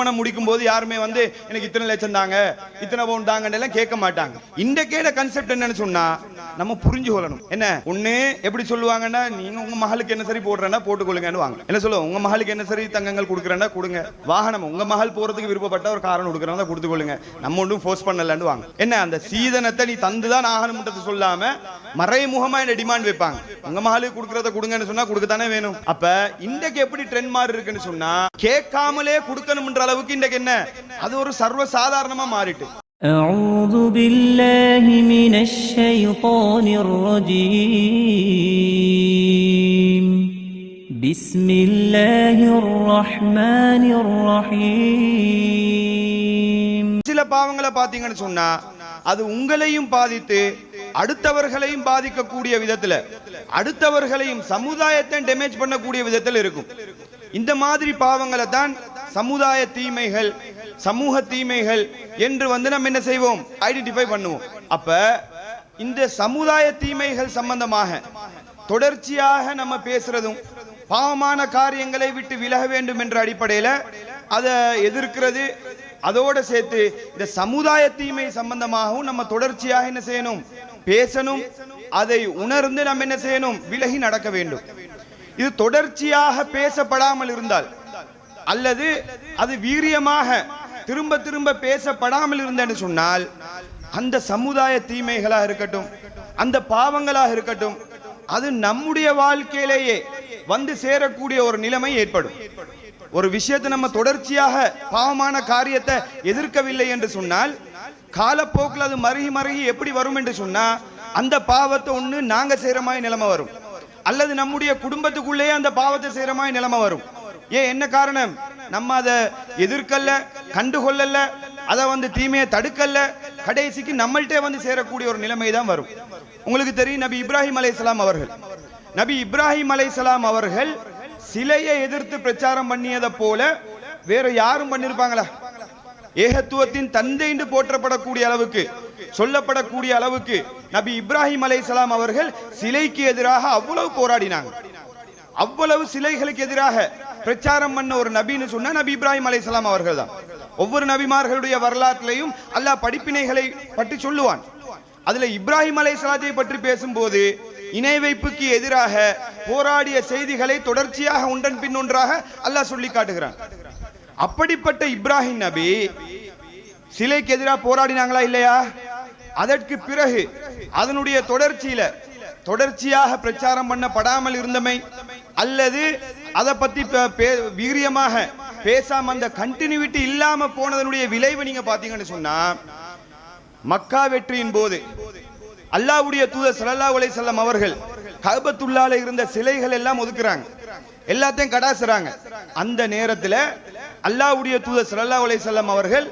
திருமணம் முடிக்கும் போது யாருமே வந்து எனக்கு இத்தனை லட்சம் தாங்க இத்தனை பவுன் தாங்கன்னு எல்லாம் கேட்க மாட்டாங்க. இந்த கேட கன்செப்ட் என்னன்னு சொன்னா நம்ம புரிஞ்சு கொள்ளணும். என்ன? ஒண்ணு எப்படி சொல்லுவாங்கன்னா நீங்க உங்க மகளுக்கு என்ன சரி போடுறேன்னா போட்டுக்கொள்ளுங்கன்னு வாங்க. என்ன சொல்லுவோம்? உங்க மகளுக்கு என்ன சரி தங்கங்கள் கொடுக்குறேன்னா கொடுங்க. வாகனம் உங்க மகள் போறதுக்கு விருப்பப்பட்ட ஒரு காரணம் கொடுக்குறதா கொடுத்துக்கொள்ளுங்க. நம்ம ஒன்றும் ஃபோர்ஸ் பண்ணலன்னு வாங்க. என்ன? அந்த சீதனத்தை நீ தந்துதான் ஆகணும்ன்றது சொல்லாம மறைமுகமா என்ன டிமாண்ட் வைப்பாங்க. உங்க மகளுக்கு கொடுக்கறத கொடுங்கன்னு சொன்னா கொடுக்கத்தானே வேணும். அப்ப இன்றைக்கு எப்படி ட்ரெண்ட் மாதிரி இருக்குன்னு சொன்னா கேட்காமலே கொடுக்கணும்ன்ற அளவுக்கு இன்றைக்கு என்ன அது ஒரு சர்வ சாதாரணமா மாறிட்டு أعوذ بالله من الشيطان الرجيم بسم الله الرحمن الرحيم சில பாவங்களை பாத்தீங்கன்னு சொன்னா அது உங்களையும் பாதித்து அடுத்தவர்களையும் பாதிக்கக்கூடிய விதத்துல அடுத்தவர்களையும் சமுதாயத்தை டேமேஜ் பண்ணக்கூடிய விதத்தில் இருக்கும் இந்த மாதிரி பாவங்களை தான் சமுதாய தீமைகள் சமூக தீமைகள் என்று வந்து நம்ம என்ன செய்வோம்? ஐடென்டிஃபை பண்ணுவோம். அப்ப இந்த சமுதாய தீமைகள் சம்பந்தமாக தொடர்ச்சியாக நம்ம பேசுறதும் பாவமான காரியங்களை விட்டு விலக வேண்டும் என்ற அடிப்படையில அதை எதிர்க்கிறது. அதோட சேர்த்து இந்த சமுதாய தீமை சம்பந்தமாகவும் நம்ம தொடர்ச்சியாக என்ன செய்யணும்? பேசணும். அதை உணர்ந்து நம்ம என்ன செய்யணும்? விலகி நடக்க வேண்டும். இது தொடர்ச்சியாக பேசப்படாமல் இருந்தால் அல்லது அது வீரியமாக திரும்ப திரும்ப பேசப்படாமல் இருந்தேன்னு சொன்னால் அந்த சமுதாய தீமைகளாக இருக்கட்டும் அந்த பாவங்களாக இருக்கட்டும் அது நம்முடைய வாழ்க்கையிலேயே வந்து சேரக்கூடிய ஒரு நிலைமை ஏற்படும். ஒரு விஷயத்தை நம்ம தொடர்ச்சியாக பாவமான காரியத்தை எதிர்க்கவில்லை என்று சொன்னால் காலப்போக்கில் அது மருகி மருகி எப்படி வரும் என்று சொன்னா அந்த பாவத்தை ஒண்ணு நாங்க செய்யற மாதிரி நிலைமை வரும். அல்லது நம்முடைய குடும்பத்துக்குள்ளேயே அந்த பாவத்தை செய்கிற மாதிரி நிலைமை வரும். ஏன் என்ன காரணம்? நம்ம அதை எதிர்க்கல்ல கண்டுகொள்ளல அதை வந்து தீமையை தடுக்கல்ல கடைசிக்கு நம்மள்கிட்டே வந்து சேரக்கூடிய ஒரு நிலைமை தான் வரும். உங்களுக்கு தெரியும் நபி இப்ராஹிம் அலைசலாம் அவர்கள். நபி இப்ராஹிம் அலைசலாம் அவர்கள் சிலையை எதிர்த்து பிரச்சாரம் பண்ணியதை போல வேற யாரும் பண்ணிருப்பாங்களா? ஏகத்துவத்தின் தந்தை என்று போற்றப்படக்கூடிய அளவுக்கு சொல்லப்படக்கூடிய அளவுக்கு நபி இப்ராஹிம் அலைசலாம் அவர்கள் சிலைக்கு எதிராக அவ்வளவு போராடினாங்க. அவ்வளவு சிலைகளுக்கு எதிராக பிரச்சாரம் பண்ண ஒரு நபின்னு சொன்னா நபி இப்ராஹிம் அலைஹிஸ்ஸலாம் அவர்கள் தான் ஒவ்வொரு நபிமார்களுடைய வரலாற்றிலையும் அல்லாஹ் படிப்பினைகளை பற்றி சொல்லுவான். அதுல இப்ராஹிம் அலைஹிஸ்ஸலாத்தை பற்றி பேசும்போது இணை வைப்புக்கு எதிராக போராடிய செய்திகளை தொடர்ச்சியாக உண்டன் பின் ஒன்றாக அல்லாஹ் சொல்லி காட்டுகிறான். அப்படிப்பட்ட இப்ராஹிம் நபி சிலைக்கு எதிராக போராடினாங்களா இல்லையா? அதற்கு பிறகு அதனுடைய தொடர்ச்சியில தொடர்ச்சியாக பிரச்சாரம் பண்ணப்படாமல் இருந்தமை அல்லது அதை பத்தி பே- வீரியமாக பேசாம அந்த கண்டினியூட்டி இல்லாம போனதனுடைய விளைவு நீங்க பாத்தீங்கன்னு சொன்னா மக்கா வெற்றியின் போது அல்லாஹ்வுடைய தூதர் சல்லா உலை செல்லம் அவர்கள் கபத்துள்ளால இருந்த சிலைகள் எல்லாம் ஒதுக்குறாங்க. எல்லாத்தையும் கடாசுறாங்க. அந்த நேரத்துல அல்லாவுடைய தூதர் சல்லா உலை செல்லம் அவர்கள்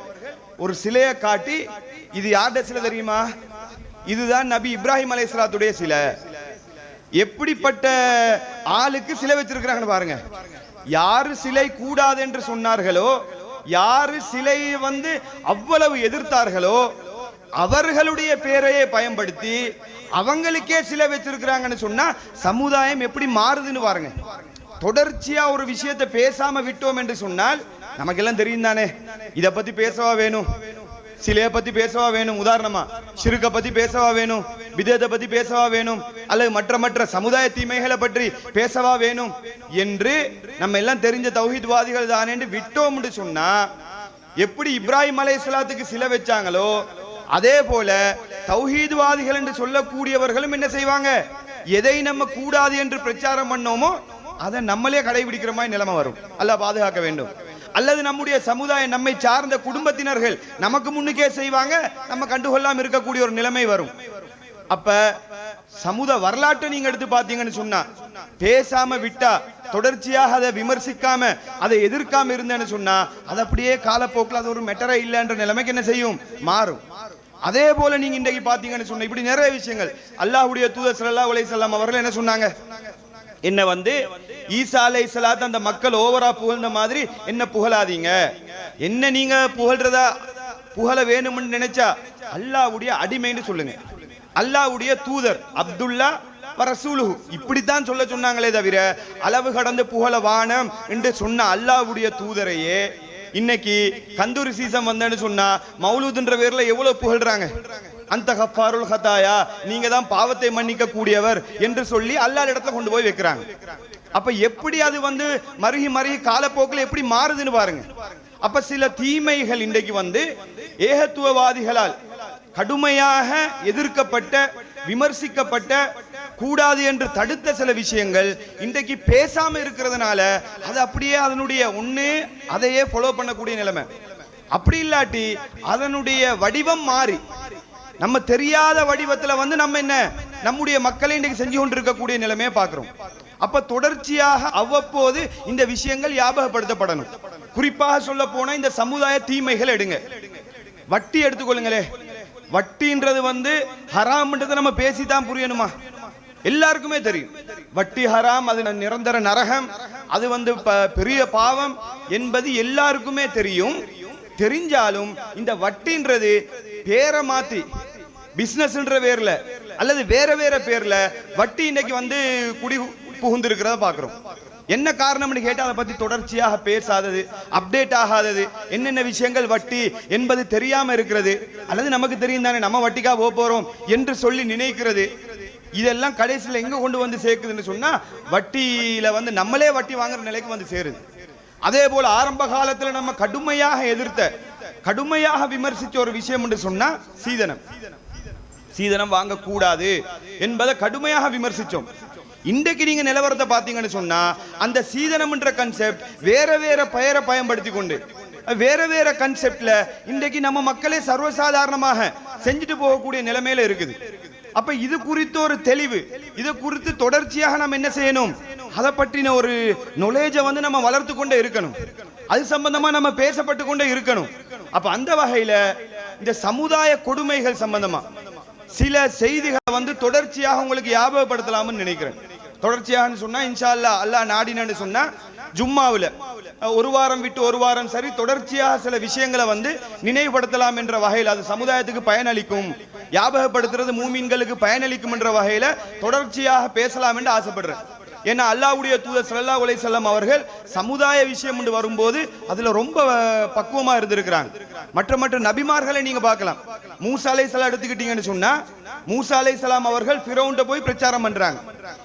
ஒரு சிலையை காட்டி இது யார்ட சிலை தெரியுமா? இதுதான் நபி இப்ராஹிம் அலைஹிஸ்ஸலாத்துடைய சிலை. எப்படிப்பட்ட ஆளுக்கு சிலை வச்சிருக்கிறாங்கன்னு பாருங்க. யாரு சிலை கூடாது என்று சொன்னார்களோ யாரு சிலையை வந்து அவ்வளவு எதிர்த்தார்களோ அவர்களுடைய பேரையே பயன்படுத்தி அவங்களுக்கே சிலை வச்சிருக்கிறாங்கன்னு சொன்னா சமுதாயம் எப்படி மாறுதுன்னு பாருங்க. தொடர்ச்சியா ஒரு விஷயத்தை பேசாம விட்டோம் என்று சொன்னால் நமக்கெல்லாம் தெரியும் தானே இதை பத்தி பேசவா வேணும்? சிலையை பத்தி பேசவா வேணும்? உதாரணமா சிறுக்கை பத்தி பேசவா வேணும்? விதத்தை பத்தி பேசவா வேணும்? அல்லது மற்ற மற்ற சமுதாய தீமைகளை பற்றி பேசவா வேணும்? என்று நம்ம எல்லாம் தெரிஞ்ச தௌஹீத்வாதிகள் தானே விட்டோம்னு சொன்னா எப்படி இப்ராஹிம் அலைஹிஸ்ஸலாத்துக்கு சிலை வச்சாங்களோ அதே போல தௌஹீத்வாதிகள் என்று சொல்லக்கூடியவர்களும் என்ன செய்வாங்க? எதை நம்ம கூடாது என்று பிரச்சாரம் பண்ணோமோ அதை நம்மளே கடைபிடிக்கிற மாதிரி நிலைமை வரும். அல்ல பாதுகாக்க வேண்டும். அல்லது நம்முடைய சமுதாயம் நம்மை சார்ந்த குடும்பத்தினர்கள் நமக்கு முன்னுக்கே செய்வாங்க நம்ம கண்டுகொள்ளாம இருக்கக்கூடிய ஒரு நிலைமை வரும். அப்ப சமூக வரலாற்றை நீங்க எடுத்து பாத்தீங்கன்னு சொன்னா பேசாம விட்டா தொடர்ச்சியாக அதை விமர்சிக்காம அதை எதிர்க்காம இருந்தேன்னு சொன்னா அது அப்படியே காலப்போக்கில் அது ஒரு மெட்டரே இல்லைன்ற நிலைமைக்கு என்ன செய்யும்? மாறும். அதே போல நீங்க இன்றைக்கு பாத்தீங்கன்னு சொன்ன இப்படி நிறைய விஷயங்கள். அல்லாஹ்வுடைய தூதர் ஸல்லல்லாஹு உலை வஸல்லம் அவர்கள் என்ன சொன்னாங்க? என்ன வந்து ஈசா அலை அந்த மக்கள் ஓவரா புகழ்ந்த மாதிரி என்ன புகழாதீங்க. என்ன நீங்க புகழ்றதா புகழ வேணும்னு நினைச்சா அல்லாஹ்வுடைய அடிமைன்னு சொல்லுங்க. அல்லாஹ்வுடைய தூதர் அப்துல்லா ரசூலுஹு. இப்படித்தான் சொல்ல சொன்னாங்களே தவிர அளவு கடந்து புகழ வானம் என்று சொன்ன அல்லாஹ்வுடைய தூதரையே இன்னைக்கு கந்தூரி சீசன் வந்தேன்னு சொன்னா மௌலூதுன்ற பேர்ல எவ்வளவு புகழ்றாங்க? அந்த கஃபாருல் ஹதாயா நீங்க தான் பாவத்தை மன்னிக்க கூடியவர் என்று சொல்லி அல்லாஹ் இடத்துல கொண்டு போய் வைக்கிறாங்க. அப்ப எப்படி அது வந்து மருகி மருகி காலப்போக்கில் எப்படி மாறுதுன்னு பாருங்க. அப்ப சில தீமைகள் இன்றைக்கு வந்து ஏகத்துவவாதிகளால் கடுமையாக எதிர்க்கப்பட்ட விமர்சிக்கப்பட்ட கூடாது என்று தடுத்த சில விஷயங்கள் இன்றைக்கு பேசாம இருக்கிறதுனால அது அப்படியே அதனுடைய ஒண்ணு அதையே ஃபாலோ பண்ணக்கூடிய நிலைமை. அப்படி இல்லாட்டி அதனுடைய வடிவம் மாறி நம்ம தெரியாத வடிவத்துல வந்து நம்ம என்ன நம்முடைய மக்களை இன்றைக்கு செஞ்சு கொண்டிருக்கக்கூடிய நிலைமையை பார்க்கிறோம். அப்ப தொடர்ச்சியாக அவ்வப்போது இந்த விஷயங்கள் ஞாபகப்படுத்தப்படணும். குறிப்பாக சொல்ல போனா இந்த சமுதாய தீமைகள் எடுங்க. வட்டி எடுத்துக்கொள்ளுங்களே. வட்டின்றது வந்து ஹராம்ன்றதை நம்ம பேசி தான் புரியணுமா? எல்லாருக்குமே தெரியும். வட்டி ஹராம் அது நிரந்தர நரகம் அது வந்து ப- பெரிய பாவம் என்பது எல்லாருக்குமே தெரியும். தெரிஞ்சாலும் இந்த வட்டின்றது பேரை மாத்தி பிசினஸ்ன்ற பேர்ல அல்லது வேற வேற பேர்ல வட்டி இன்னைக்கு வந்து குடி புகுந்திருக்கிறத பாக்குறோம். என்ன காரணம்னு கேட்டால் அதை பற்றி தொடர்ச்சியாக பேசாதது அப்டேட் ஆகாதது என்னென்ன விஷயங்கள் வட்டி என்பது தெரியாமல் இருக்கிறது அல்லது நமக்கு தெரியும் தானே நம்ம வட்டிக்காக போக போகிறோம் என்று சொல்லி நினைக்கிறது. இதெல்லாம் கடைசியில் எங்க கொண்டு வந்து சேர்க்குதுன்னு சொன்னா வட்டியில வந்து நம்மளே வட்டி வாங்குற நிலைக்கு வந்து சேருது. அதே போல ஆரம்ப காலத்துல நம்ம கடுமையாக எதிர்த்த கடுமையாக விமர்சிச்ச ஒரு விஷயம் என்று சொன்னா சீதனம். சீதனம் வாங்கக்கூடாது என்பதை கடுமையாக விமர்சிச்சோம். இன்றைக்கு நீங்க நிலவரத்தை பார்த்தீங்கன்னு சொன்னா அந்த சீதனம் என்ற கன்செப்ட் வேற வேற பெயரை பயன்படுத்தி கொண்டு வேற வேற கன்செப்ட்ல இன்றைக்கு நம்ம மக்களே சர்வசாதாரணமாக செஞ்சுட்டு போகக்கூடிய நிலைமையில இருக்குது. அப்ப இது குறித்த ஒரு தெளிவு. இது குறித்து தொடர்ச்சியாக நம்ம என்ன செய்யணும்? அதை பற்றின ஒரு நொலேஜை வந்து நம்ம வளர்த்து கொண்டே இருக்கணும். அது சம்பந்தமா நம்ம பேசப்பட்டு கொண்டே இருக்கணும். அப்ப அந்த வகையில இந்த சமுதாய கொடுமைகள் சம்பந்தமா சில செய்திகளை வந்து தொடர்ச்சியாக உங்களுக்கு ஞாபகப்படுத்தலாம்னு நினைக்கிறேன். தொடர்ச்சியாகன்னு சொன்னா இன்ஷா அல்லாஹ் அல்லாஹ் நாடினன்னு சொன்னா ஜும்மாவுல. ஒரு வாரம் விட்டு ஒரு வாரம் சரி தொடர்ச்சியாக சில விஷயங்களை வந்து நினைவுபடுத்தலாம் என்ற வகையில் அது சமுதாயத்துக்கு பயனளிக்கும். ஞாபகப்படுத்துறது மூமீன்களுக்கு பயனளிக்கும் என்ற வகையில தொடர்ச்சியாக பேசலாம் என்று ஆசைப்படுறேன். ஏன்னா அல்லாஹ்வுடைய தூதர் சல்லா உலை செல்லம் அவர்கள் சமுதாய விஷயம் என்று வரும்போது அதுல ரொம்ப பக்குவமா இருந்திருக்கிறாங்க. மற்ற மற்ற நபிமார்களை நீங்க பார்க்கலாம். மூசா சலா எடுத்துக்கிட்டீங்கன்னு சொன்னா மூசா சலாம் அவர்கள் பிறவுண்ட போய் பிரச்சாரம் பண்றாங்க.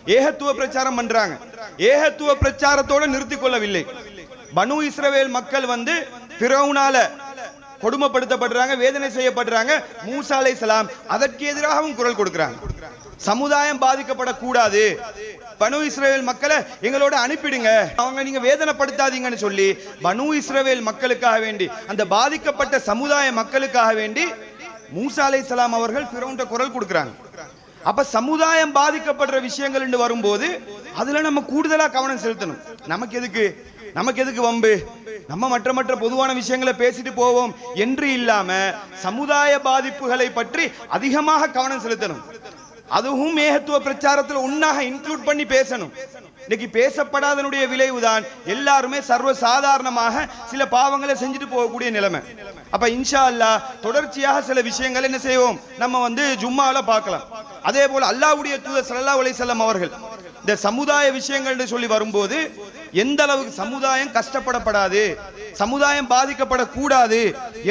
ஏகத்துவ பிரச்சாரம் பண்றாங்க. ஏகத்துவ பிரச்சாரத்தோட நிறுத்தி கொள்ளவில்லை. பனு இஸ்ரவேல் மக்கள் வந்து பிறவுனால கொடுமைப்படுத்தப்படுறாங்க வேதனை செய்யப்படுறாங்க. மூசா சலாம் அதற்கு எதிராகவும் குரல் கொடுக்கிறாங்க. சமுதாயம் பாதிக்கப்படக்கூடாது. பனு இஸ்ரேல் மக்களை எங்களோட அனுப்பிடுங்க. அவங்க நீங்க வேதனைப்படுத்தாதீங்கன்னு சொல்லி பனு இஸ்ரவேல் மக்களுக்காக வேண்டி அந்த பாதிக்கப்பட்ட சமுதாய மக்களுக்காக வேண்டி மூசா சலாம் அவர்கள் பிறவுண்ட குரல் கொடுக்குறாங்க. அப்ப சமுதாயம் பாதிக்கப்படுற விஷயங்கள் என்று வரும்போது அதுல நம்ம கூடுதலா கவனம் செலுத்தணும். நமக்கு எதுக்கு? நமக்கு எதுக்கு வம்பு? நம்ம மற்ற மற்ற பொதுவான விஷயங்களை பேசிட்டு போவோம் என்று இல்லாம சமுதாய பாதிப்புகளை பற்றி அதிகமாக கவனம் செலுத்தணும். அதுவும் ஏகத்துவ பிரச்சாரத்துல ஒன்னாக இன்க்ளூட் பண்ணி பேசணும். இன்னைக்கு பேசப்படாதனுடைய விளைவுதான் எல்லாருமே சர்வ சாதாரணமாக சில பாவங்களை செஞ்சுட்டு போகக்கூடிய நிலைமை. அப்ப இன்ஷா அல்லாஹ் தொடர்ச்சியாக சில விஷயங்களை என்ன செய்வோம்? நம்ம வந்து ஜும்மால பார்க்கலாம். அதே போல அல்லாஹ்வுடைய தூதர் சல்லா அலைஹி செல்லம் அவர்கள் இந்த சமுதாய விஷயங்கள்னு சொல்லி வரும்போது எந்த அளவுக்கு சமுதாயம் கஷ்டப்படப்படாது சமுதாயம் பாதிக்கப்படக்கூடாது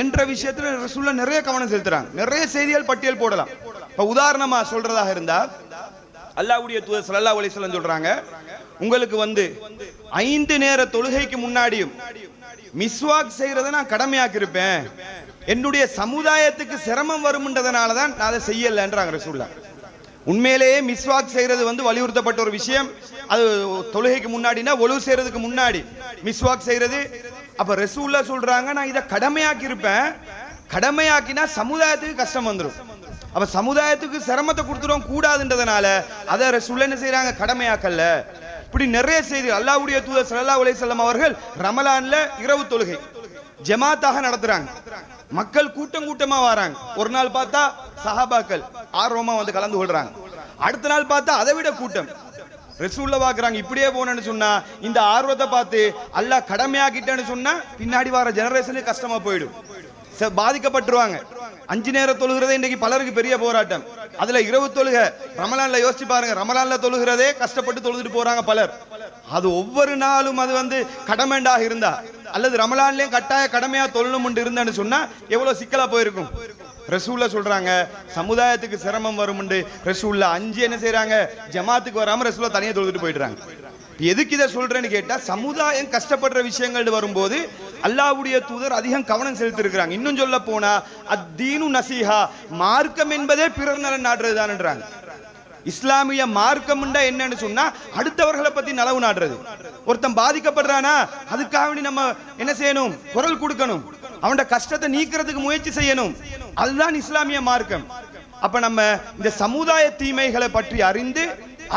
என்ற விஷயத்துல ரசூலுல்லாஹ் நிறைய கவனம் செலுத்துறாங்க. நிறைய செய்திகள் பட்டியல் போடலாம். இப்போ உதாரணமா சொல்றதாக இருந்தால் அல்லாஹ்வுடைய தூதர் சல்லா அலைஹி சொல்றாங்க உங்களுக்கு வந்து ஐந்து நேர தொழுகைக்கு முன்னாடியும் மிஸ்வாக் செய்யறதை நான் கடமையாக்கி இருப்பேன் என்னுடைய சமுதாயத்துக்கு சிரமம் வரும்ன்றதுனால தான் நான் அதை செய்யலைன்றாங்க ரசூல்லா உண்மையிலேயே மிஸ்வாக் செய்யறது வந்து வலியுறுத்தப்பட்ட ஒரு விஷயம். அது தொழுகைக்கு முன்னாடினா ஒழு செய்யறதுக்கு முன்னாடி மிஸ்வாக் செய்யறது அப்ப ரசூல்லா சொல்றாங்க நான் இதை கடமையாக்கி இருப்பேன் கடமையாக்கினா சமுதாயத்துக்கு கஷ்டம் வந்துடும் அப்ப சமுதாயத்துக்கு சிரமத்தை கொடுத்துடும் கூடாதுன்றதுனால அதை ரசூல்லா என்ன செய்யறாங்க கடமையாக்கல்ல. இப்படி நிறைய செய்தி அல்லாவுடைய தூதர் சல்லா அலைஹி செல்லம் அவர்கள் ரமலான்ல இரவு தொழுகை ஜமாத்தாக நடத்துறாங்க. மக்கள் கூட்டம் கூட்டமா வராங்க. ஒரு நாள் பார்த்தா சஹாபாக்கள் ஆர்வமா வந்து கலந்து கொள்றாங்க. அடுத்த நாள் பார்த்தா அதை விட கூட்டம். ரசூல்ல பாக்குறாங்க இப்படியே போனேன்னு சொன்னா இந்த ஆர்வத்தை பார்த்து அல்லாஹ் கடமையாக்கிட்டேன்னு சொன்னா பின்னாடி வர ஜெனரேஷனுக்கு கஷ்டமா போயிடும். பாதிக்கப்பட்டுருவாங்க. அஞ்சு நேரம் தொழுகிறதே இன்னைக்கு பலருக்கு பெரிய போராட்டம். அதுல இரவு தொழுக. ரமலான்ல யோசிச்சு பாருங்க. ரமலான்ல தொழுகிறதே கஷ்டப்பட்டு தொழுதுட்டு போறாங்க பலர். அது ஒவ்வொரு நாளும் அது வந்து கடமைண்டாக இருந்தா அல்லது ரமலான்லயும் கட்டாய கடமையா தொழணும் இருந்தேன்னு சொன்னா எவ்வளவு சிக்கலா போயிருக்கும். ரசூல்ல சொல்றாங்க சமுதாயத்துக்கு சிரமம் வரும்னு ரசூல்ல அஞ்சு என்ன செய்யறாங்க ஜமாத்துக்கு வராம ரசூல்ல தனியா தொழுதுட்டு போயிடுறாங்க. எதுக்கு இதை சொல்றேன்னு கேட்டா சமுதாயம் கஷ்டப்படுற விஷயங்கள் வரும்போது அல்லாவுடைய தூதர் அதிகம் கவனம் செலுத்திருக்கிறாங்க. இன்னும் சொல்ல போனா அத்தீனு நசீஹா மார்க்கம் என்பதே பிறர் நலன் நாடுறதுதான்ன்றாங்க. இஸ்லாமிய மார்க்கம்ண்டா என்னன்னு சொன்னா அடுத்தவர்களை பத்தி நலவு நாடுறது. ஒருத்தன் பாதிக்கப்படுறானா அதுக்காக வேண்டி நம்ம என்ன செய்யணும்? குரல் கொடுக்கணும். அவனோட கஷ்டத்தை நீக்கிறதுக்கு முயற்சி செய்யணும். அதுதான் இஸ்லாமிய மார்க்கம். அப்ப நம்ம இந்த சமுதாய தீமைகளை பற்றி அறிந்து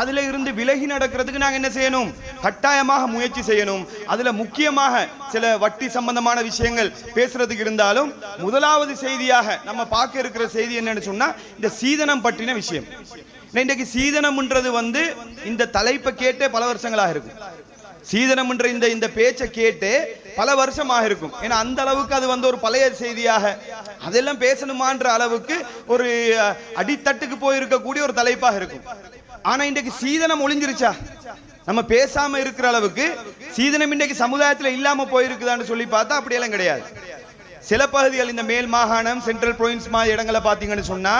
அதுல இருந்து விலகி நடக்கிறதுக்கு நாங்க என்ன செய்யணும்? கட்டாயமாக முயற்சி செய்யணும். அதுல முக்கியமாக சில வட்டி சம்பந்தமான விஷயங்கள் பேசுறதுக்கு இருந்தாலும் முதலாவது செய்தியாக நம்ம பார்க்க இருக்கிற செய்தி என்னன்னு சொன்னா இந்த சீதனம் பற்றின விஷயம். இன்றைக்கு சீதனம்ன்றது வந்து இந்த தலைப்பை கேட்டே பல வருஷங்களாக இருக்கும். சீதனம்ன்ற இந்த இந்த பேச்சை கேட்டு பல வருஷமாக இருக்கும். ஏன்னா அந்த அளவுக்கு அது வந்து ஒரு பழைய செய்தியாக அதெல்லாம் பேசணுமான்ற அளவுக்கு ஒரு அடித்தட்டுக்கு போயிருக்கக்கூடிய ஒரு தலைப்பாக இருக்கும். ஆனா இன்றைக்கு சீதனம் ஒளிஞ்சிருச்சா? நம்ம பேசாம இருக்கிற அளவுக்கு சீதனம் இன்றைக்கு சமுதாயத்துல இல்லாம போயிருக்குதான்னு சொல்லி பார்த்தா அப்படியெல்லாம் கிடையாது. சில பகுதிகள் இந்த மேல் மாகாணம் சென்ட்ரல் ப்ரொவின்ஸ் மாதிரி இடங்களை பார்த்தீங்கன்னு சொன்னா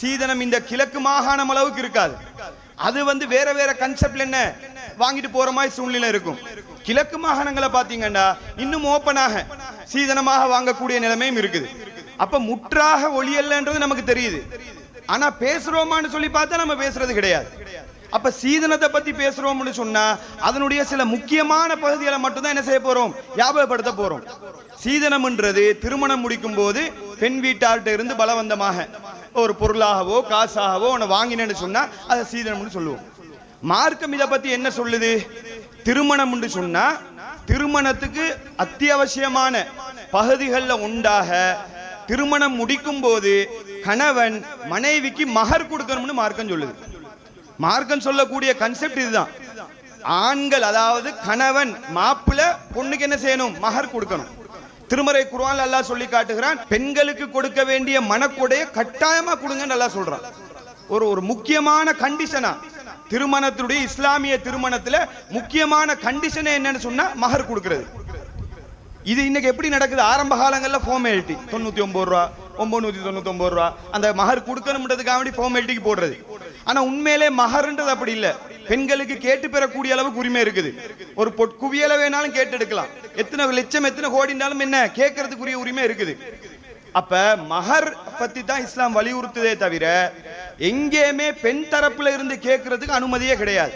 சீதனம் இந்த கிழக்கு மாகாணம் அளவுக்கு இருக்காது. அது வந்து வேற வேற கன்செப்ட்ல என்ன? வாங்கிட்டு போற மாதிரி சூழ்நிலை இருக்கும். கிழக்கு மாகாணங்களை பார்த்தீங்கன்னா இன்னும் ஓப்பனாக சீதனமாக வாங்கக்கூடிய நிலைமையும் இருக்குது. அப்ப முற்றாக ஒளியல்லன்றது நமக்கு தெரியுது. ஆனா பேசுறோமான்னு சொல்லி பார்த்தா நம்ம பேசுறது கிடையாது. அப்ப சீதனத்தை பத்தி பேசுறோம்னு சொன்னா அதனுடைய சில முக்கியமான பகுதிகளை மட்டும்தான் என்ன செய்ய போறோம்? ஞாபகப்படுத்த போறோம். சீதனம்ன்றது திருமணம் முடிக்கும் போது பெண் வீட்டார்கிட்ட இருந்து பலவந்தமாக ஒரு பொருளாகவோ காசாகவோ உன்னை வாங்கினேன்னு சொன்னா அதை சீதனம்னு சொல்லுவோம். மார்க்கம் இதை பத்தி என்ன சொல்லுது? திருமணம்னு சொன்னா திருமணத்துக்கு அத்தியாவசியமான பகுதிகளில் உண்டாக திருமணம் முடிக்கும் போது கணவன் மனைவிக்கு மகர் கொடுக்கணும்னு மார்க்கம் சொல்லுது. மார்க்கம் சொல்லக்கூடிய கன்செப்ட் இதுதான். ஆண்கள் அதாவது கணவன் மாப்பிள்ள பொண்ணுக்கு என்ன செய்யணும்? மகர் கொடுக்கணும். திருமறை குர்ஆன்ல அல்லாஹ் சொல்லி காட்டுகிறான் பெண்களுக்கு கொடுக்க வேண்டிய மனக்குடைய கட்டாயமா கொடுங்கன்னு நல்லா சொல்றான். ஒரு ஒரு முக்கியமான கண்டிஷனா திருமணத்துடைய இஸ்லாமிய திருமணத்துல முக்கியமான கண்டிஷன் என்னன்னு சொன்னா மகர் கொடுக்கிறது. இது இன்னைக்கு எப்படி நடக்குது? ஆரம்ப காலங்களில் ஃபார்மாலிட்டி தொண்ணூத்தி ஒன்பது ரூபா ஒன்பநூத்தி தொண்ணூத்தி ஒன்பது ரூபா. அந்த மகர் கொடுக்கணும்ன்றதுக்காக வேண்டி ஃபார்மாலிட்டிக்கு போடுறது. ஆனா உண்மையிலே மகர்ன்றது அப்படி இல்ல. பெண்களுக்கு கேட்டு பெறக்கூடிய அளவுக்கு உரிமை இருக்குது. ஒரு பொட் குவியலை வேணாலும் கேட்டு எடுக்கலாம் எத்தனை லட்சம் எத்தனை கோடினாலும் என்ன? கேட்கறதுக்குரிய உரிமை இருக்குது. அப்ப மகர் பத்தி தான் இஸ்லாம் வலியுறுத்துதே தவிர எங்கேயுமே பெண் தரப்புல இருந்து கேட்கறதுக்கு அனுமதியே கிடையாது.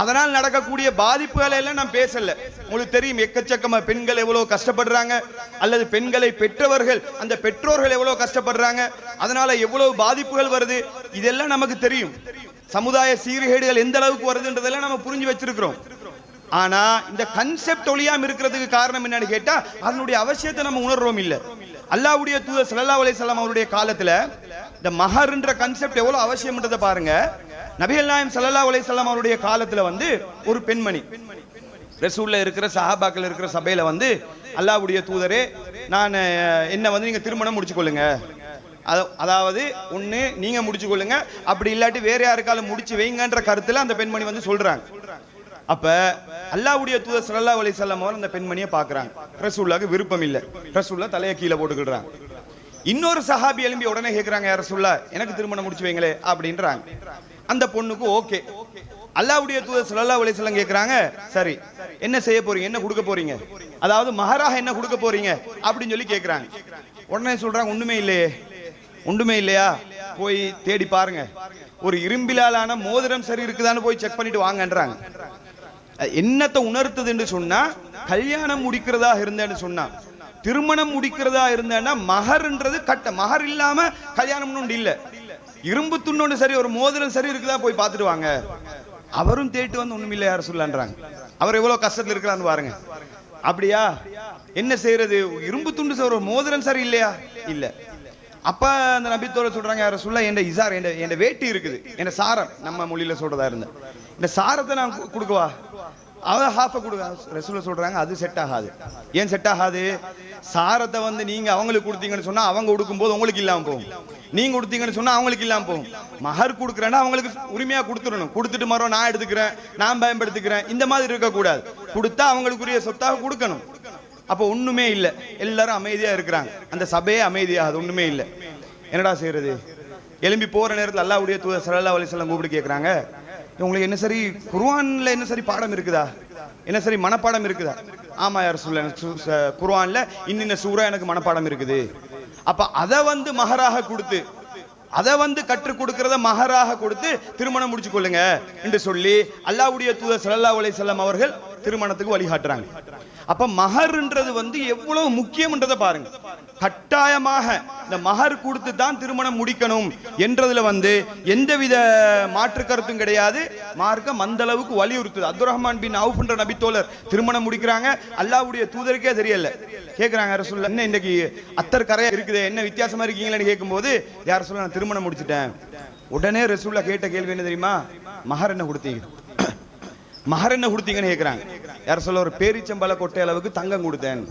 அதனால் நடக்கக்கூடிய பாதிப்புகளை எல்லாம் நான் பேசல. உங்களுக்கு தெரியும் எக்கச்சக்கமா பெண்கள் எவ்வளவு கஷ்டப்படுறாங்க அல்லது பெண்களை பெற்றவர்கள் அந்த பெற்றோர்கள் எவ்வளவு கஷ்டப்படுறாங்க அதனால எவ்வளவு பாதிப்புகள் வருது இதெல்லாம் நமக்கு தெரியும். சமுதாய சீர்கேடுகள் எந்த அளவுக்கு வருதுன்றதெல்லாம் நம்ம புரிஞ்சு வச்சிருக்கிறோம். ஆனா இந்த கன்செப்ட் ஒளியாம இருக்கிறதுக்கு காரணம் என்னன்னு கேட்டா அதனுடைய அவசியத்தை நம்ம உணர்றோம் இல்லை. அல்லாவுடைய தூதர் சல்லா அலிசல்லாம் அவருடைய காலத்துல இந்த மஹர்ன்ற கன்செப்ட் எவ்வளவு அவசியம்ன்றதை பாருங்க. நபிகள் நாயம் சல்லா அலிசல்லாம் அவருடைய காலத்துல வந்து ஒரு பெண்மணி. ரசூல்ல இருக்கிற சஹாபாக்கள் இருக்கிற சபையில வந்து அல்லாவுடைய தூதரே நான் என்ன வந்து நீங்க திருமணம் முடிச்சுக்கொள்ளுங்க அதாவது ஒன்று நீங்க முடிச்சு கொள்ளுங்க. அப்படி இல்லாட்டி வேற யாருக்காலும் முடிச்சு வைங்கன்ற கருத்துல அந்த பெண்மணி வந்து சொல்றாங்க. அப்ப அல்லாவுடைய தூதர் சல்லா அலி சொல்லம் அவர் அந்த பெண்மணியை பாக்குறாங்க ரசூல்லாக்கு விருப்பம் இல்ல. ரசூல்லா தலையை கீழே போட்டுக்கிடுறாங்க இன்னொரு சஹாபி எழும்பி உடனே கேக்குறாங்க யார் ரசூல்லா எனக்கு திருமணம் முடிச்சு வைங்களே அப்படின்றாங்க. அந்த பொண்ணுக்கு ஓகே. அல்லாவுடைய தூதர் ஸல்லல்லாஹு அலைஹி கேட்குறாங்க கேக்குறாங்க சரி என்ன செய்ய போறீங்க? என்ன கொடுக்க போறீங்க? அதாவது மகராக என்ன கொடுக்க போறீங்க? அப்படின்னு சொல்லி கேக்குறாங்க. உடனே சொல்றாங்க ஒண்ணுமே இல்லையே. ஒண்ணுமே இல்லையா? போய் தேடி பாருங்க. ஒரு இரும்பிலாலான மோதிரம் சரி இருக்குதான்னு போய் செக் பண்ணிட்டு வாங்கன்றாங்க. என்னத்தை என்று சொன்னா கல்யாணம் முடிக்கிறதா இருந்தேன்னு சொன்னா திருமணம் முடிக்கிறதா இருந்தேன்னா மகர்ன்றது கட்ட மகர் இல்லாம கல்யாணம்னு ஒன்று இல்ல. இரும்பு துண்ணொன்று சரி ஒரு மோதிரம் சரி இருக்குதா போய் பார்த்துட்டு வாங்க அவரும் தேட்டு வந்து ஒண்ணுமில்ல யார யார் சொல்லன்றாங்க அவர் எவ்வளவு கஷ்டத்துல இருக்கிறான்னு பாருங்க. அப்படியா? என்ன செய்யறது இரும்பு துண்டு சார் ஒரு மோதிரம் சரி இல்லையா? இல்ல. அப்ப அந்த நபித்தோட சொல்றாங்க யார சொல்ல என் இசார் என் என் வேட்டி இருக்குது. என் சாரம். நம்ம மொழியில சொல்றதா இருந்த. இந்த சாரத்தை நான் கொடுக்குவா கொடுக்கவா அவன் ஹாஃபை கொடுக்க ரசூலை சொல்றாங்க அது செட் ஆகாது. ஏன் செட் ஆகாது? சாரத்தை வந்து நீங்க அவங்களுக்கு கொடுத்தீங்கன்னு சொன்னா அவங்க கொடுக்கும்போது உங்களுக்கு இல்லாமல் போகும். நீங்க கொடுத்தீங்கன்னு சொன்னா அவங்களுக்கு இல்லாம போகும். மகர் கொடுக்குறேன்னா அவங்களுக்கு உரிமையா கொடுத்துடணும். கொடுத்துட்டு மரம் நான் எடுத்துக்கிறேன் நான் பயன்படுத்திக்கிறேன். இந்த மாதிரி இருக்கக்கூடாது. கொடுத்தா அவங்களுக்குரிய சொத்தாக கொடுக்கணும். அப்போ ஒண்ணுமே இல்லை. எல்லாரும் அமைதியா இருக்கிறாங்க. அந்த சபையே அமைதியாகுது ஒண்ணுமே இல்லை. என்னடா செய்யறது எலும்பி போற நேரத்தில் அல்லாவுடைய தூத ஸல்லல்லாஹு வலி வஸல்லம் கூப்பிட்டு கேட்குறாங்க உங்களுக்கு என்ன சரி குர்வானில் என்ன சரி பாடம் இருக்குதா? என்ன சரி மனப்பாடம் இருக்குதா? ஆமா யார் சொல்ல குர்வானில் இன்னின்ன சூறா எனக்கு மனப்பாடம் இருக்குது. அப்ப அதை வந்து மகராக கொடுத்து அதை வந்து கற்றுக் கொடுக்கறத மகராக கொடுத்து திருமணம் முடிச்சு கொள்ளுங்க என்று சொல்லி அல்லாவுடைய தூதர் ஸல்லல்லாஹு அலைஹி செல்லம் அவர்கள் திருமணத்துக்கு வழிகாட்டுறாங்க. அப்ப மகர்ன்றது வந்து எவ்வளவு முக்கியம்ன்றத பாருங்க. கட்டாயமாக இந்த மகர் கொடுத்து தான் திருமணம் முடிக்கணும் என்றதுல வந்து எந்தவித மாற்று கருத்தும் கிடையாது. மார்க்கம் அந்த அளவுக்கு வலியுறுத்துது. அப்துல் ரஹ்மான் பின் அவுஃப்ன்ற நபித்தோழர் திருமணம் முடிக்கிறாங்க. அல்லாவுடைய தூதருக்கே தெரியல. கேக்குறாங்க சொல்ல? என்ன இன்னைக்கு அத்தர் கரையா இருக்குது என்ன வித்தியாசமா இருக்கீங்களேன்னு கேட்கும்போது யார் சொல்ல நான் திருமணம் முடிச்சிட்டேன். உடனே ரசூல்லா கேட்ட கேள்வி என்ன தெரியுமா? மகர் என்ன கொடுத்தீங்க? மகர் என்ன கொடுத்தீங்கன்னு கேட்குறாங்க யார் சொல்ல ஒரு பேரிச்சம்பள கொட்டை அளவுக்கு தங்கம் கொடுத்தேன்.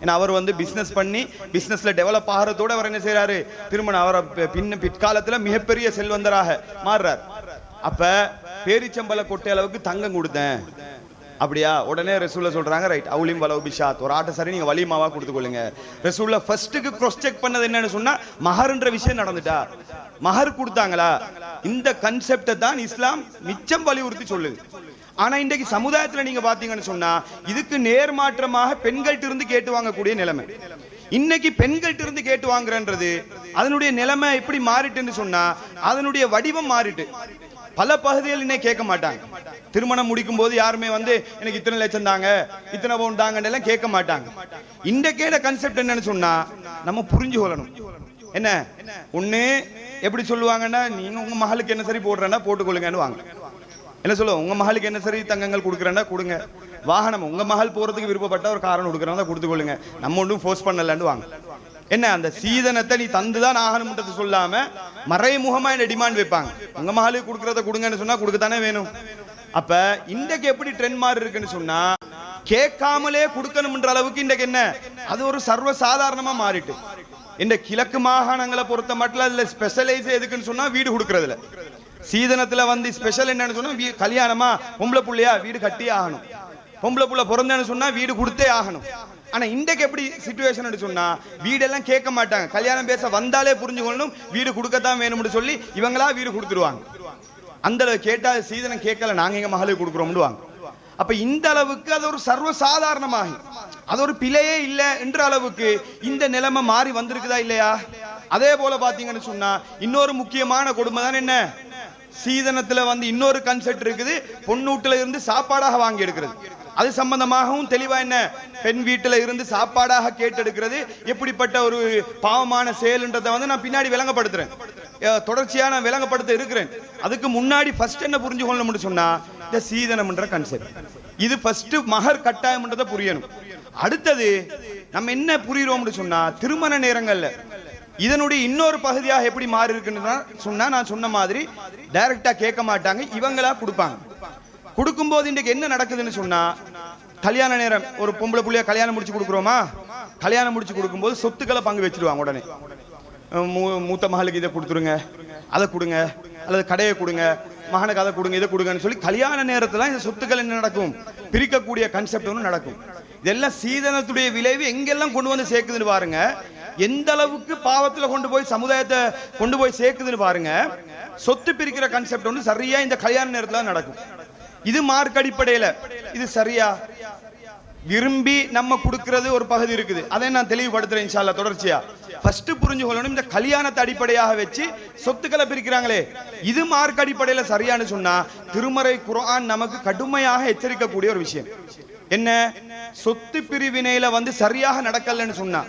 ஏன்னா அவர் வந்து பிசினஸ் பண்ணி பிசினஸ்ல டெவலப் ஆகிறதோட அவர் என்ன செய்றாரு? திருமணம் அவரை பின்ன பிற்காலத்தில் மிகப்பெரிய செல்வந்தராக மாறுறார். அப்ப பேரிச்சம்பள கொட்டை அளவுக்கு தங்கம் கொடுத்தேன். அப்படியா? உடனே ரசூல்ல சொல்றாங்க ரைட் அவுலிம் வலவு பிஷாத். ஒரு ஆட்டை சரி நீங்க வலிமாவா கொடுத்துக்கொள்ளுங்க. ரசூல்ல ஃபர்ஸ்ட்டுக்கு க்ரொஸ் செக் பண்ணது என்னன்னு சொன்னா மஹர்ன்ற விஷயம் நடந்துட்டா? மஹர் கொடுத்தாங்களா? இந்த கன்செப்டை தான் இஸ்லாம் மிச்சம் வலியுறுத்தி சொல்லுது. ஆனா இன்றைக்கு சமுதாயத்துல நீங்க பாத்தீங்கன்னு சொன்னா இதுக்கு நேர்மாற்றமாக பெண்கள்ட்ட இருந்து கேட்டு வாங்கக்கூடிய நிலைமை. இன்னைக்கு பெண்கள்ட்ட இருந்து கேட்டு வாங்குறன்றது அதனுடைய நிலைமை எப்படி மாறிட்டுன்னு சொன்னா அதனுடைய வடிவம் மாறிட்டு. பல பகுதிகள் இன்னைக்கு கேட்க மாட்டாங்க. திருமணம் முடிக்கும் போது யாருமே வந்து எனக்கு இத்தனை லட்சம் தாங்க இத்தனை பவுன் தாங்கன்னு எல்லாம் கேட்க மாட்டாங்க. இந்த கேட கன்செப்ட் என்னன்னு சொன்னா நம்ம புரிஞ்சு கொள்ளணும். என்ன? ஒண்ணு எப்படி சொல்லுவாங்கன்னா நீங்க உங்க மகளுக்கு என்ன சரி போடுறேன்னா போட்டுக்கொள்ளுங்கன்னு வாங்க. என்ன சொல்லுவோம்? உங்க மகளுக்கு என்ன சரி தங்கங்கள் கொடுக்குறேன்னா கொடுங்க. வாகனம் உங்க மகள் போறதுக்கு விருப்பப்பட்ட ஒரு காரணம் கொடுக்குறதா கொடுத்துக்கொள்ளுங்க. நம்ம ஒன்றும் ஃபோர்ஸ் பண்ணலன்னு வாங்க. என்ன அந்த சீதனத்தை நீ தந்துதான் ஆகணும்ன்றது சொல்லாம மறைமுகமா என்ன டிமாண்ட் வைப்பாங்க. உங்க மகளுக்கு கொடுக்கறத கொடுங்கன்னு சொன்னா கொடுக்கத்தானே வேணும். அப்ப இன்றைக்கு எப்படி ட்ரெண்ட் மாதிரி இருக்குன்னு சொன்னா கேட்காமலே கொடுக்கணும்ன்ற அளவுக்கு இன்றைக்கு என்ன? அது ஒரு சர்வ சாதாரணமா மாறிட்டு. இந்த கிழக்கு மாகாணங்களை பொறுத்த மட்டும் அதுல ஸ்பெஷலைஸ் எதுக்குன்னு சொன்னா வீடு கொடுக்கறதுல. சீதனத்துல வந்து ஸ்பெஷல் என்னன்னு சொன்னா வீ- கல்யாணமா பொம்பளை புள்ளையா வீடு கட்டியே ஆகணும். பொம்பளை புள்ள பிறந்தேன்னு சொன்னா வீடு கொடுத்தே ஆகணும். ஆனா இன்றைக்கு எப்படி சுச்சுவேஷன் சொன்னால் வீடெல்லாம் கேட்க மாட்டாங்க. கல்யாணம் பேச வந்தாலே புரிஞ்சுக்கொள்ளணும். வீடு கொடுக்கத்தான் வேணும்னு சொல்லி இவங்களா வீடு கொடுத்துருவாங்க. அந்த அளவு கேட்டால் சீதனம் கேட்கல நாங்க எங்க மகளுக்கு கொடுக்குறோம்னு அப்போ அப்ப இந்த அளவுக்கு அது ஒரு சர்வசாதாரணமாகி. அது ஒரு பிழையே இல்லை என்ற அளவுக்கு இந்த நிலைமை மாறி வந்திருக்குதா இல்லையா? அதே போல பாத்தீங்கன்னு சொன்னா இன்னொரு முக்கியமான கொடுமை தான் என்ன? சீதனத்துல வந்து இன்னொரு கன்செப்ட் இருக்குது. பொண்ணூட்டுல இருந்து சாப்பாடாக வாங்கி எடுக்கிறது அது சம்பந்தமாகவும் தெளிவா என்ன? பெண் வீட்டுல இருந்து சாப்பாடாக கேட்டெடுக்கிறது. எப்படிப்பட்ட ஒரு பாவமான செயல்ன்றதை வந்து நான் பின்னாடி விளங்கப்படுத்துறேன். தொடர்ச்சியா நான் விளங்கப்படுத்த இருக்கிறேன். அதுக்கு முன்னாடி ஃபர்ஸ்ட் என்ன புரிஞ்சு கொள்ளணும்னு சொன்னா இந்த சீதனம்ன்ற கன்செப்ட் இது ஃபர்ஸ்ட் மகர் கட்டாயம்ன்றதை புரியணும். அடுத்தது நம்ம என்ன புரியுறோம்னு சொன்னா திருமண நேரங்கள்ல இதனுடைய இன்னொரு பகுதியாக எப்படி மாறி இருக்குன்னு சொன்னா நான் சொன்ன மாதிரி டைரக்டா கேட்க மாட்டாங்க இவங்களா கொடுப்பாங்க. கொடுக்கும்போது இன்றைக்கு என்ன நடக்குதுன்னு சொன்னா கல்யாண நேரம் ஒரு பொம்பளை புள்ளியா கல்யாணம் முடிச்சு கொடுக்குறோமா? கல்யாணம் முடிச்சு கொடுக்கும்போது சொத்துக்களை பங்கு வச்சிருவாங்க உடனே. மூ- மூத்த மகளுக்கு இதை கொடுத்துருங்க அதை கொடுங்க அல்லது கடையை கொடுங்க மகனுக்கு அதை கொடுங்க இதை கொடுங்கன்னு சொல்லி கல்யாண நேரத்தில் இந்த சொத்துக்கள் என்ன நடக்கும்? பிரிக்கக்கூடிய கன்செப்ட் ஒன்று நடக்கும். இதெல்லாம் சீதனத்துடைய விளைவு எங்கெல்லாம் கொண்டு வந்து சேர்க்குதுன்னு பாருங்க எந்த அளவுக்கு பாவத்துல கொண்டு போய் சமுதாயத்தை கொண்டு போய் சேர்க்குதுன்னு பாருங்க. சொத்து பிரிக்கிற கன்செப்ட் ஒன்று சரியா இந்த கல்யாண நேரத்துல நடக்கும். இது மார்க் அடிப்படையில. இது சரியா? விரும்பி நம்ம கொடுக்கறது ஒரு பகுதி இருக்குது. அதை நான் தெளிவுபடுத்துறேன் இன்ஷால்ல தொடர்ச்சியா. ஃபர்ஸ்ட் புரிஞ்சு கொள்ளணும் இந்த கல்யாணத்தை அடிப்படையாக வச்சு சொத்துக்களை பிரிக்கிறாங்களே. இது மார்க் அடிப்படையில சரியான்னு சொன்னா திருமறை குரான் நமக்கு கடுமையாக எச்சரிக்கக்கூடிய ஒரு விஷயம். என்ன? சொத்து பிரிவினையில வந்து சரியாக நடக்கலன்னு சொன்னா.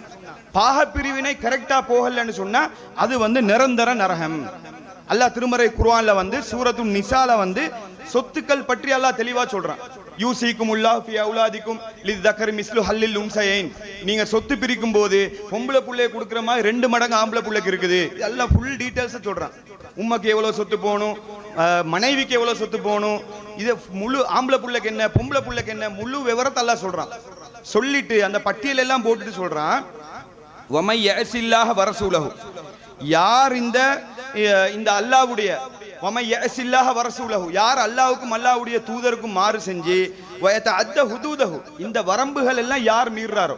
பாக பிரிவினை கரெக்டா போகலன்னு சொன்னா அது வந்து நிரந்தர நரகம். அல்லாஹ் திருமறை குர்ஆன்ல வந்து சூரத்து நிசால வந்து சொத்துக்கள் பற்றி அல்லாஹ் தெளிவா சொல்றான். யூசிக்கும் உல்லாஹ் ஃபி அவுலாதிக்கும் லிதக்கர் மிஸ்லு ஹல்லில் உம்சைன் நீங்க சொத்து பிரிக்கும் போது பொம்பளை புள்ளைய கொடுக்குற மாதிரி ரெண்டு மடங்கு ஆம்பளை புள்ளைக்கு இருக்குது. எல்லாம் ஃபுல் டீடைல்ஸ் சொல்றான். உம்மக்கு எவ்வளவு சொத்து போகணும்? மனைவிக்கு எவ்வளவு சொத்து போகணும்? இது முழு ஆம்பளை புள்ளைக்கு என்ன பொம்பளை புள்ளைக்கு என்ன முழு விவரத்தை எல்லாம் சொல்றான். சொல்லிட்டு அந்த பட்டியலெல்லாம் போட்டுட்டு சொல்றான். வமை யசில்லாஹ வரசூலகு யார் இந்த இந்த அல்லாஹ்வுடைய வமை யசில்லாஹ வரசூலஹு? யார் அல்லாவுக்கும் அல்லாவுடைய தூதருக்கும் மாறு செஞ்சு வயத்தஅத்த ஹுதூதகு இந்த வரம்புகள் எல்லாம் யார் மீறாரோ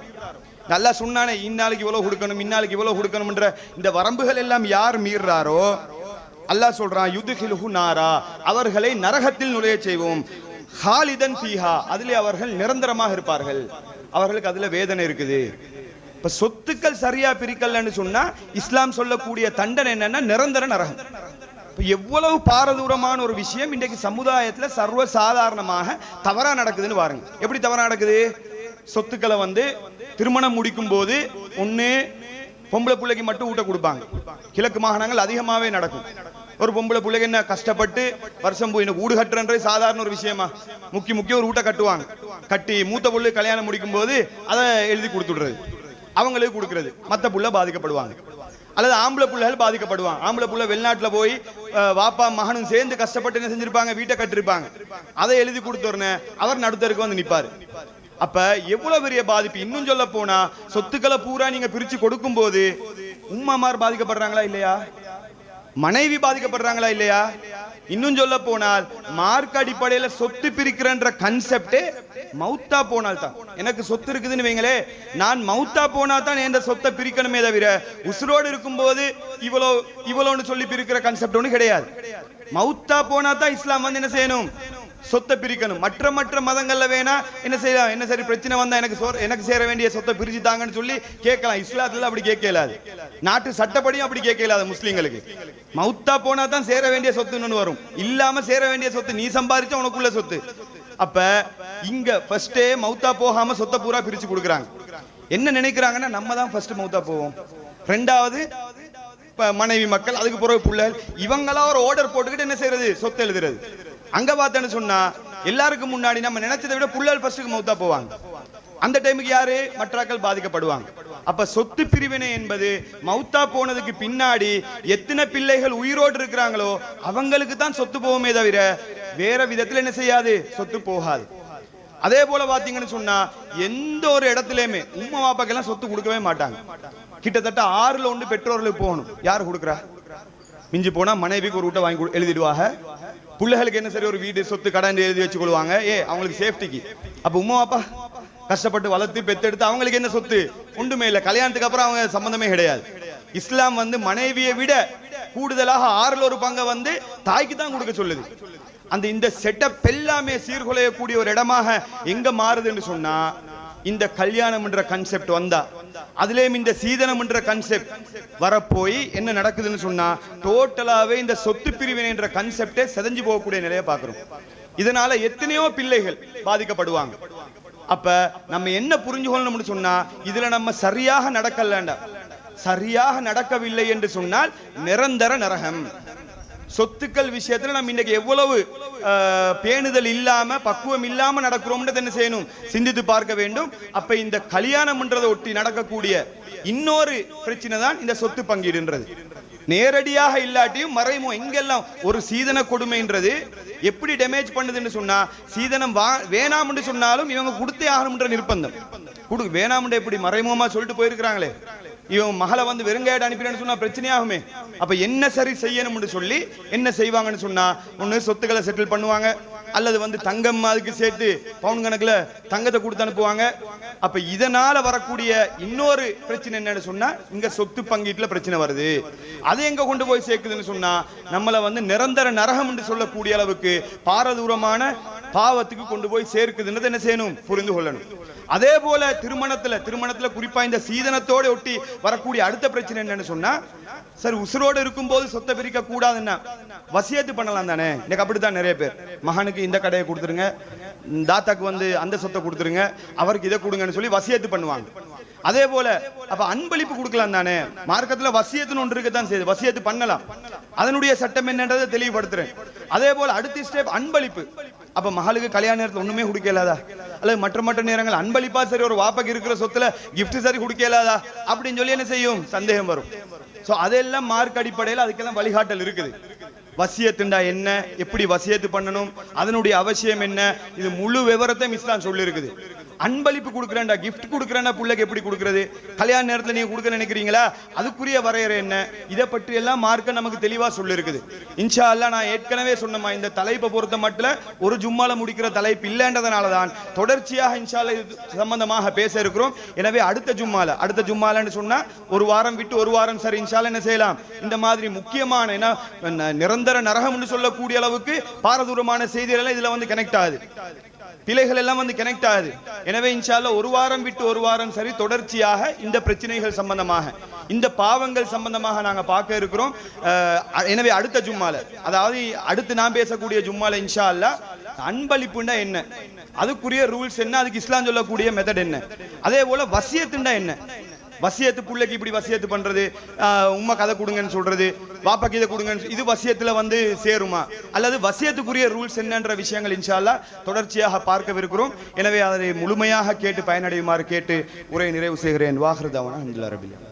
நல்லா சொன்னானே இந்நாளைக்கு இவ்வளோ கொடுக்கணும் இந்நாளைக்கு இவ்வளோ கொடுக்கணும்ன்ற இந்த வரம்புகள் எல்லாம் யார் மீறாரோ அல்லாஹ் சொல்றான் யுதுகிலுஹு நாரா. அவர்களை நரகத்தில் நுழைய செய்வோம். ஹாலிதன் ஃபீஹா. அதிலே அவர்கள் நிரந்தரமாக இருப்பார்கள். அவர்களுக்கு அதில் வேதனை இருக்குது. இப்ப சொத்துக்கள் சரியா பிரிக்கலன்னு சொன்னா இஸ்லாம் சொல்லக்கூடிய தண்டனை என்னன்னா நிரந்தர நரகம். இப்போ எவ்வளவு பாரதூரமான ஒரு விஷயம் இன்றைக்கு சமுதாயத்துல சர்வ சாதாரணமாக தவறா நடக்குதுன்னு பாருங்க. எப்படி தவறா நடக்குது? சொத்துக்களை வந்து திருமணம் முடிக்கும் போது ஒண்ணு பொம்பளை பிள்ளைக்கு மட்டும் ஊட்ட கொடுப்பாங்க. கிழக்கு மாகாணங்கள் அதிகமாவே நடக்கும். ஒரு பொம்பளை பிள்ளைக்கு என்ன கஷ்டப்பட்டு வருஷம் போய் எனக்கு வீடு கட்டுறன்றது சாதாரண ஒரு விஷயமா? முக்கிய முக்கிய ஒரு ஊட்ட கட்டுவாங்க. கட்டி மூத்த புள்ளை கல்யாணம் முடிக்கும் போது அதை எழுதி கொடுத்துடுறது. அவங்களுக்கு கொடுக்கிறது. மத்த புள்ள பாதிக்கப்படுவாங்க. அல்லது ஆம்பளை பிள்ளைகள் பாதிக்கப்படுவாங்க. ஆம்பளை புள்ள வெளிநாட்டுல போய் வாப்பா மகனும் சேர்ந்து கஷ்டப்பட்டு என்ன செஞ்சிருப்பாங்க? வீட்டை கட்டிருப்பாங்க. அதை எழுதி கொடுத்தோடனே அவர் நடுத்தருக்கு வந்து நிப்பாரு. அப்ப எவ்வளவு பெரிய பாதிப்பு? இன்னும் சொல்ல போனா சொத்துக்களை பூரா நீங்க பிரிச்சு கொடுக்கும் போது உம்மாமார் பாதிக்கப்படுறாங்களா இல்லையா? மனைவி பாதிக்கப்படுறாங்களா இல்லையா? இன்னும் சொல்ல போனால் மார்க் அடிப்படையில சொத்து பிரிக்கிறன்ற கன்செப்டே மவுத்தா போனால் தான் எனக்கு சொத்து இருக்குதுன்னு வைங்களே நான் மவுத்தா போனா தான் என் சொத்தை பிரிக்கணுமே தவிர உசுரோடு இருக்கும்போது இவ்வளோ இவ்வளோன்னு சொல்லி பிரிக்கிற கன்செப்ட் ஒன்று கிடையாது. மவுத்தா போனா தான் இஸ்லாம் வந்து என்ன செய்யணும்? சொத்தை பிரிக்கணும். மற்ற மற்ற மதங்கள்ல வேணா என்ன செய்யலாம்? என்ன சரி பிரச்சனை வந்தா எனக்கு சோ எனக்கு சேர வேண்டிய சொத்தை பிரிச்சு தாங்கன்னு சொல்லி கேட்கலாம். இஸ்லாத்துல அப்படி கேட்க இயலாது. நாட்டு சட்டப்படியும் அப்படி கேட்க இயலாது முஸ்லீம்களுக்கு. மௌத்தா போனா தான் சேர வேண்டிய சொத்துன்னு வரும். இல்லாம சேர வேண்டிய சொத்து நீ சம்பாதிச்ச உனக்குள்ள சொத்து. அப்ப இங்க ஃபர்ஸ்டே மௌத்தா போகாம சொத்தை பூரா பிரிச்சு கொடுக்குறாங்க. என்ன நினைக்கிறாங்கன்னா நம்ம தான் ஃபர்ஸ்ட் மௌத்தா போவோம். ரெண்டாவது இப்ப மனைவி மக்கள் அதுக்கு பிறகு பிள்ளைகள் இவங்களா ஒரு ஆர்டர் போட்டுக்கிட்டு என்ன செய்யறது? சொத்து எழுதுறது. அங்க பார்த்தேன்னு சொன்னா எல்லாருக்கும் முன்னாடி நம்ம நினைச்சதை விட புள்ளல் ஃபர்ஸ்ட்டுக்கு மௌத்தா போவாங்க. அந்த டைமுக்கு யாரு? மற்றாக்கள் பாதிக்கப்படுவாங்க. அப்ப சொத்து பிரிவினை என்பது மௌத்தா போனதுக்கு பின்னாடி எத்தனை பிள்ளைகள் உயிரோடு இருக்கிறாங்களோ அவங்களுக்கு தான் சொத்து போகுமே தவிர வேற விதத்துல என்ன செய்யாது? சொத்து போகாது. அதே போல பாத்தீங்கன்னு சொன்னா எந்த ஒரு இடத்துலயுமே உம்மா பாப்பாக்கெல்லாம் சொத்து கொடுக்கவே மாட்டாங்க. கிட்டத்தட்ட ஆறுல ஒன்று பெற்றோர்களுக்கு போகணும். யார் கொடுக்குறா? மிஞ்சி போனா மனைவிக்கு ஒரு வீட்டை வாங்கி எழுதிடுவாங்க பிள்ளைகளுக்கு என்ன சரி ஒரு வீடு சொத்து கடன் எழுதி வச்சு கொள்வாங்க ஏ அவங்களுக்கு சேஃப்டிக்கு அப்ப உமா அப்பா கஷ்டப்பட்டு வளர்த்து பெத்தெடுத்து அவங்களுக்கு என்ன சொத்து? ஒன்றுமே இல்லை. கல்யாணத்துக்கு அப்புறம் அவங்க சம்பந்தமே கிடையாது. இஸ்லாம் வந்து மனைவியை விட கூடுதலாக ஆறுல ஒரு பங்கை வந்து தாய்க்கு தான் கொடுக்க சொல்லுது. அந்த இந்த செட்டப் எல்லாமே சீர்குலையக்கூடிய ஒரு இடமாக எங்க மாறுதுன்னு சொன்னா இந்த கல்யாணம் என்ற கன்செப்ட் வந்தா அதுலேயும் இந்த சீதனம் என்ற கன்செப்ட் வரப்போய் என்ன நடக்குதுன்னு சொன்னா டோட்டலாவே இந்த சொத்து பிரிவினை என்ற கன்செப்டே செதஞ்சு போகக்கூடிய நிலையை பார்க்கிறோம். இதனால எத்தனையோ பிள்ளைகள் பாதிக்கப்படுவாங்க. அப்ப நம்ம என்ன புரிஞ்சுக்கொள்ளணும்னு சொன்னா இதுல நம்ம சரியாக நடக்கலண்டா. சரியாக நடக்கவில்லை என்று சொன்னால் நிரந்தர நரகம். சொத்துக்கள் விஷயத்துல நம்ம இன்னைக்கு எவ்வளவு பேணுதல் இல்லாம பக்குவம் இல்லாம நடக்கிறோம்ன்றது என்ன செய்யணும்? சிந்தித்து பார்க்க வேண்டும். அப்ப இந்த கல்யாணம்ன்றதை ஒட்டி நடக்கக்கூடிய இன்னொரு பிரச்சனை தான் இந்த சொத்து பங்கீடுன்றது. நேரடியாக இல்லாட்டியும் மறைமுகம் எங்கெல்லாம் ஒரு சீதன கொடுமைன்றது எப்படி டேமேஜ் பண்ணுதுன்னு சொன்னா சீதனம் வா வேணாம்னு சொன்னாலும் இவங்க கொடுத்தே ஆகணும்ன்ற நிர்பந்தம். கொடு வேணாம்ன்ற எப்படி மறைமுகமா சொல்லிட்டு போயிருக்கிறாங்களே? இவன் மகளை வந்து வெறுங்கையாடு அனுப்பினு சொன்னா பிரச்சனையாகுமே. அப்ப என்ன சரி செய்யணும்னு சொல்லி என்ன செய்வாங்கன்னு சொன்னா ஒண்ணு சொத்துக்களை செட்டில் பண்ணுவாங்க. அல்லது வந்து தங்கம் அதுக்கு சேர்த்து பவுன் கணக்குல தங்கத்தை கொடுத்து அனுப்புவாங்க. அப்ப இதனால வரக்கூடிய இன்னொரு பிரச்சனை என்னன்னு சொன்னா இங்க சொத்து பங்கீட்டுல பிரச்சனை வருது. அது எங்க கொண்டு போய் சேர்க்குதுன்னு சொன்னா நம்மள வந்து நிரந்தர நரகம் என்று சொல்லக்கூடிய அளவுக்கு பாரதூரமான பாவத்துக்கு கொண்டு போய் சேர்க்குதுன்றது என்ன செய்யணும்? புரிந்து கொள்ளணும். அதே போல திருமணத்துல திருமணத்துல குறிப்பா இந்த சீதனத்தோட ஒட்டி வரக்கூடிய அடுத்த பிரச்சனை என்னன்னு சொன்னா சார் உசுரோடு இருக்கும்போது சொத்தை பிரிக்க கூடாதுன்னா வசியத்து பண்ணலாம் தானே? எனக்கு அப்படித்தான் நிறைய பேர். மகனுக்கு இந்த கடையை கொடுத்துருங்க தாத்தாக்கு வந்து அந்த சொத்தை கொடுத்துருங்க அவருக்கு இதை கொடுங்கன்னு சொல்லி வசியத்து பண்ணுவாங்க. அதே போல அப்ப அன்பளிப்பு கொடுக்கலாம் தானே? மார்க்கத்துல வசியத்துன்னு ஒன்று இருக்கத்தான் செய்யுது. வசியத்து பண்ணலாம். அதனுடைய சட்டம் என்னன்றதை தெளிவுபடுத்துறேன். அதே போல அடுத்த ஸ்டெப் அன்பளிப்பு. அப்ப மகளுக்கு கல்யாண நேரத்தில் ஒண்ணுமே கொடுக்க அல்லது மற்ற மற்ற நேரங்கள் அன்பளிப்பா சரி ஒரு வாப்பாக்கு இருக்கிற சொத்துல கிஃப்ட் சரி கொடுக்க அப்படின்னு சொல்லி என்ன செய்யும்? சந்தேகம் வரும். சோ அதெல்லாம் மார்க் அடிப்படையில் அதுக்கெல்லாம் வழிகாட்டல் இருக்குது. வசியத்துண்டா என்ன? எப்படி வசியத்து பண்ணணும்? அதனுடைய அவசியம் என்ன? இது முழு விவரத்தையும் இஸ்லாம் சொல்லியிருக்குது அன்பளிப்பு கொடுக்குறேன்டா கிஃப்ட் கொடுக்குறேன்னா பிள்ளைக்கு எப்படி கொடுக்குறது? கல்யாண நேரத்தில் நீங்கள் கொடுக்க நினைக்கிறீங்களா? அதுக்குரிய வரையறை என்ன? இதை பற்றி எல்லாம் மார்க்க நமக்கு தெளிவாக சொல்லியிருக்குது இன்ஷா அல்லா நான் ஏற்கனவே சொன்னமா இந்த தலைப்பை பொறுத்த மட்டும் ஒரு ஜும்மால முடிக்கிற தலைப்பு இல்லைன்றதுனால தான் தொடர்ச்சியாக இன்ஷா அல்லாஹ் இது சம்பந்தமாக பேச இருக்கிறோம். எனவே அடுத்த ஜும்மால அடுத்த ஜும்மாலன்னு சொன்னால் ஒரு வாரம் விட்டு ஒரு வாரம் சரி இன்ஷால என்ன செய்யலாம்? இந்த மாதிரி முக்கியமான என்ன நிரந்தர நரகம்னு சொல்லக்கூடிய அளவுக்கு பாரதூரமான செய்திகள் எல்லாம் வந்து கனெக்ட் ஆகுது. பிழைகள் எல்லாம் வந்து கனெக்ட் ஆகுது. எனவே இன்ஷால்ல ஒரு வாரம் விட்டு ஒரு வாரம் சரி தொடர்ச்சியாக இந்த பிரச்சனைகள் சம்பந்தமாக இந்த பாவங்கள் சம்பந்தமாக நாங்க பார்க்க இருக்கிறோம். அஹ், எனவே அடுத்த ஜும்மால அதாவது அடுத்து நான் பேசக்கூடிய ஜும்மால இன்ஷா அல்லா அன்பளிப்புண்டா என்ன? அதுக்குரிய ரூல்ஸ் என்ன? அதுக்கு இஸ்லாம் சொல்லக்கூடிய மெத்தட் என்ன? அதே போல வசியத்துண்டா என்ன? வசியத்து பிள்ளைக்கு இப்படி வசியத்து பண்றது ஆஹ் உம்மா கதை கொடுங்கன்னு சொல்றது வாப்பாக்கு இதை கொடுங்கன்னு இது வசியத்துல வந்து சேருமா? அல்லது வசியத்துக்குரிய ரூல்ஸ் என்னன்ற விஷயங்கள் இன்ஷால்லா தொடர்ச்சியாக பார்க்கவிருக்கிறோம். எனவே அதை முழுமையாக கேட்டு பயனடையுமாறு கேட்டு உரை நிறைவு செய்கிறேன். வாஹ்ரதாவனா அஹமதுல்லா ரபில்